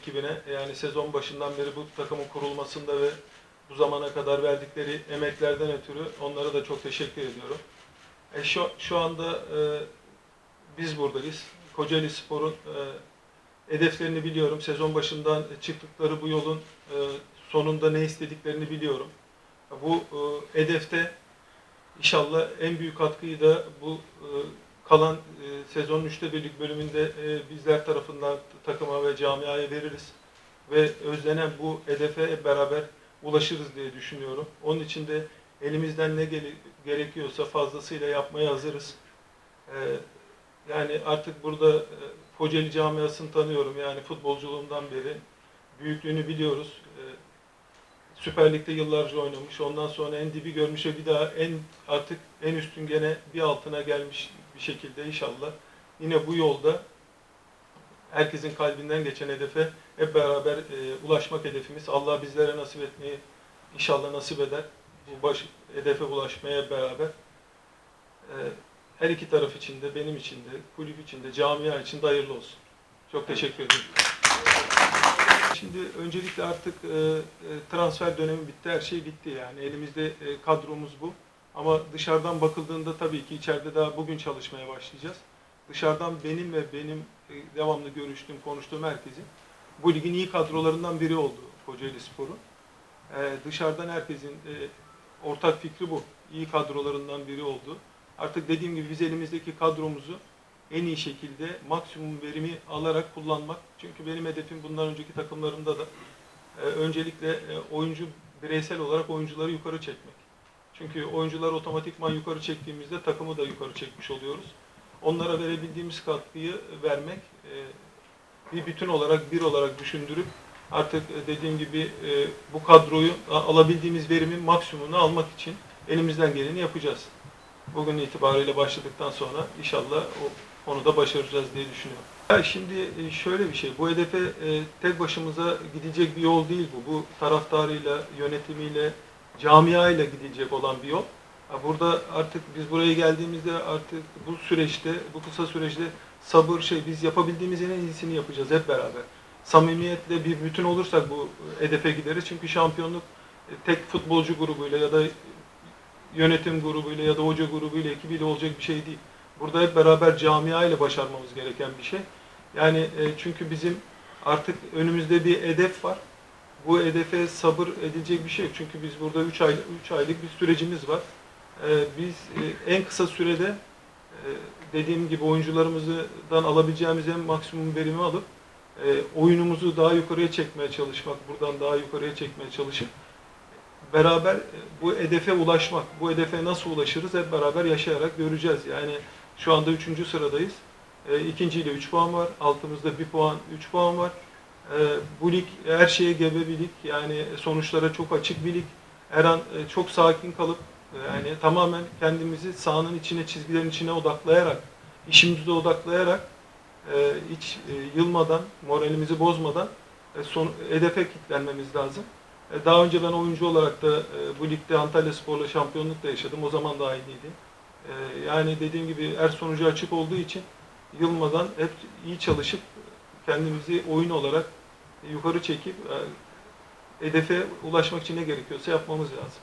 ekibine yani sezon başından beri bu takımın kurulmasında ve bu zamana kadar verdikleri emeklerden ötürü onlara da çok teşekkür ediyorum. E şu, şu anda e, biz buradayız. Kocaeli Spor'un e, hedeflerini biliyorum. Sezon başından çıktıkları bu yolun e, sonunda ne istediklerini biliyorum. Bu e, hedefte inşallah en büyük katkıyı da bu e, kalan e, sezonun üçte birlik bölümünde e, bizler tarafından takıma ve camiaya veririz. Ve özlenen bu hedefe beraber ulaşırız diye düşünüyorum. Onun için de elimizden ne gele- gerekiyorsa fazlasıyla yapmaya hazırız. E, yani artık burada e, Kocaeli camiasını tanıyorum. Yani futbolculuğumdan beri büyüklüğünü biliyoruz. E, Süper Lig'de yıllarca oynamış. Ondan sonra en dibi görmüş ve bir daha en artık en üstün gene bir altına gelmiş şekilde inşallah. Yine bu yolda herkesin kalbinden geçen hedefe hep beraber e, ulaşmak hedefimiz. Allah bizlere nasip etmeyi inşallah nasip eder. Bu baş, hedefe ulaşmaya beraber. E, her iki taraf için de, benim için de, kulüp için de, camia için de hayırlı olsun. Çok teşekkür ederim. Şimdi öncelikle artık e, e, transfer dönemi bitti, her şey bitti yani. Elimizde e, kadromuz bu. Ama dışarıdan bakıldığında tabii ki içeride daha bugün çalışmaya başlayacağız. Dışarıdan benim ve benim e, devamlı görüştüğüm, konuştuğum herkesin bu ligin iyi kadrolarından biri oldu Kocaeli Spor'un. E, dışarıdan herkesin e, ortak fikri bu. İyi kadrolarından biri oldu. Artık dediğim gibi biz elimizdeki kadromuzu en iyi şekilde maksimum verimi alarak kullanmak. Çünkü benim hedefim bundan önceki takımlarımda da e, öncelikle e, oyuncu bireysel olarak oyuncuları yukarı çekmek. Çünkü oyuncuları otomatikman yukarı çektiğimizde takımı da yukarı çekmiş oluyoruz. Onlara verebildiğimiz katkıyı vermek, e, bir bütün olarak, bir olarak düşündürüp artık e, dediğim gibi e, bu kadroyu alabildiğimiz verimin maksimumunu almak için elimizden geleni yapacağız. Bugün itibariyle başladıktan sonra inşallah o konuda başaracağız diye düşünüyorum. Şimdi şöyle bir şey, bu hedefe tek başımıza gidecek bir yol değil bu. Bu taraftarıyla, yönetimiyle, camiayla gidilecek olan bir yol. Burada artık biz buraya geldiğimizde artık bu süreçte, bu kısa süreçte sabır şey, biz yapabildiğimiz en iyisini yapacağız hep beraber. Samimiyetle bir bütün olursak bu hedefe gideriz. Çünkü şampiyonluk e, tek futbolcu grubuyla ya da yönetim grubuyla ya da hoca grubuyla, ekibiyle olacak bir şey değil. Burada hep beraber camia ile başarmamız gereken bir şey. Yani e, çünkü bizim artık önümüzde bir hedef var. Bu hedefe sabır edilecek bir şey yok. Çünkü biz burada 3 ay 3 aylık bir sürecimiz var. E, biz e, en kısa sürede e, dediğim gibi oyuncularımızdan alabileceğimiz en maksimum verimi alıp e, oyunumuzu daha yukarıya çekmeye çalışmak, buradan daha yukarıya çekmeye çalışıp beraber e, bu hedefe ulaşmak, bu hedefe nasıl ulaşırız hep beraber yaşayarak göreceğiz. Yani şu anda üçüncü sıradayız. E, ikinciyle 3 puan var. Altımızda 1 puan, 3 puan var. E, bu lig her şeye gebe bir lig. Yani sonuçlara çok açık bir lig. Her an e, çok sakin kalıp e, yani tamamen kendimizi sahanın içine, çizgilerin içine odaklayarak, işimize odaklayarak e, hiç yılmadan, moralimizi bozmadan son, hedefe kilitlenmemiz lazım. Daha önce ben oyuncu olarak da bu ligde Antalya Spor'la şampiyonluk da yaşadım. O zaman da aynıydı. Yani dediğim gibi her sonucu açık olduğu için yılmadan hep iyi çalışıp kendimizi oyun olarak yukarı çekip e, hedefe ulaşmak için ne gerekiyorsa yapmamız lazım.